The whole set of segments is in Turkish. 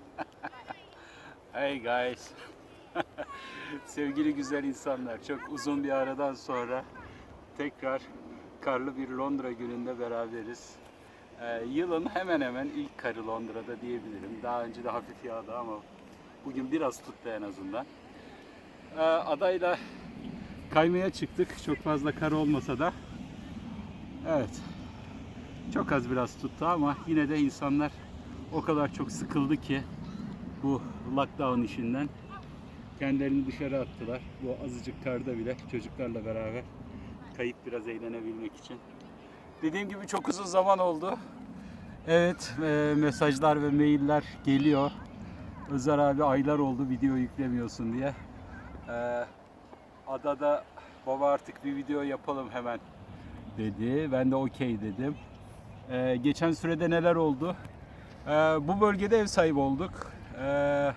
Hey guys. Sevgili güzel insanlar, çok uzun bir aradan sonra tekrar karlı bir Londra gününde beraberiz. Ee, yılın hemen hemen ilk karı Londra'da diyebilirim. Daha önce de hafif yağdı ama bugün biraz tuttu en azından. Ee, adayla kaymaya çıktık. Çok fazla kar olmasa da. Evet. Çok az biraz tuttu ama yine de insanlar o kadar çok sıkıldı ki bu lockdown işinden kendilerini dışarı attılar. Bu azıcık karda bile çocuklarla beraber kayıp biraz eğlenebilmek için. Dediğim gibi çok uzun zaman oldu. Evet e, mesajlar ve mailler geliyor. Özer abi aylar oldu video yüklemiyorsun diye. E, adada baba artık bir video yapalım hemen dedi. Ben de okey dedim. E, geçen sürede neler oldu? E, bu bölgede ev sahibi olduk. E,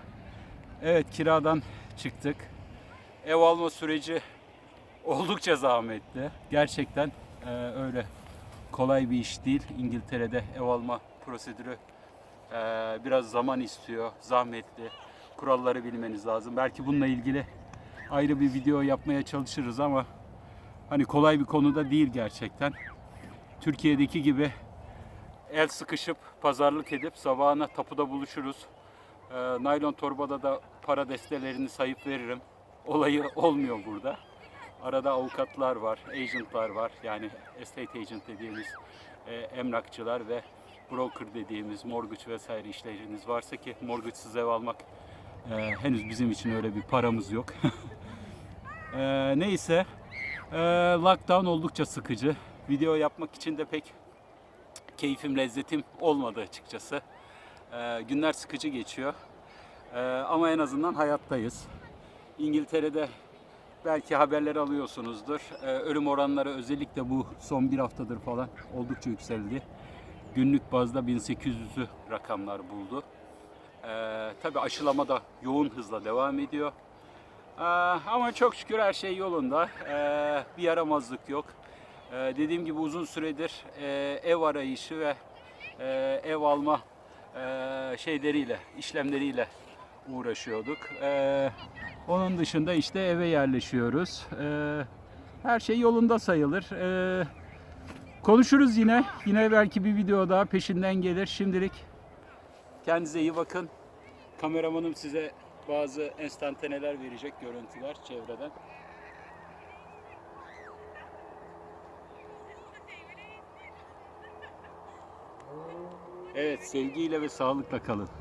evet kiradan çıktık. Ev alma süreci oldukça zahmetli. Gerçekten e, öyle kolay bir iş değil. İngiltere'de ev alma prosedürü e, biraz zaman istiyor, zahmetli. Kuralları bilmeniz lazım. Belki bununla ilgili ayrı bir video yapmaya çalışırız ama hani kolay bir konuda değil gerçekten. Türkiye'deki gibi el sıkışıp pazarlık edip sabahına tapuda buluşuruz. E, naylon torbada da para destelerini sayıp veririm. Olayı olmuyor burada. Arada avukatlar var, agentlar var. Yani estate agent dediğimiz e, emlakçılar ve broker dediğimiz mortgage vesaire işleriniz varsa ki mortgage'sız ev almak e, henüz bizim için öyle bir paramız yok. E, neyse e, lockdown oldukça sıkıcı. Video yapmak için de pek keyfim, lezzetim olmadı açıkçası. E, günler sıkıcı geçiyor. E, ama en azından hayattayız. İngiltere'de belki haberleri alıyorsunuzdur. Ee, ölüm oranları özellikle bu son bir haftadır falan oldukça yükseldi. Günlük bazda 1800'ü rakamlar buldu. Ee, Tabi aşılama da yoğun hızla devam ediyor. Ee, ama çok şükür her şey yolunda. Ee, bir yaramazlık yok. Ee, dediğim gibi uzun süredir e, ev arayışı ve e, ev alma e, şeyleriyle, işlemleriyle uğraşıyorduk. Ee, onun dışında işte eve yerleşiyoruz. Ee, her şey yolunda sayılır. Ee, konuşuruz yine. Yine belki bir video daha peşinden gelir. Şimdilik kendinize iyi bakın. Kameramanım size bazı enstantaneler verecek görüntüler çevreden. Evet sevgiyle ve sağlıkla kalın.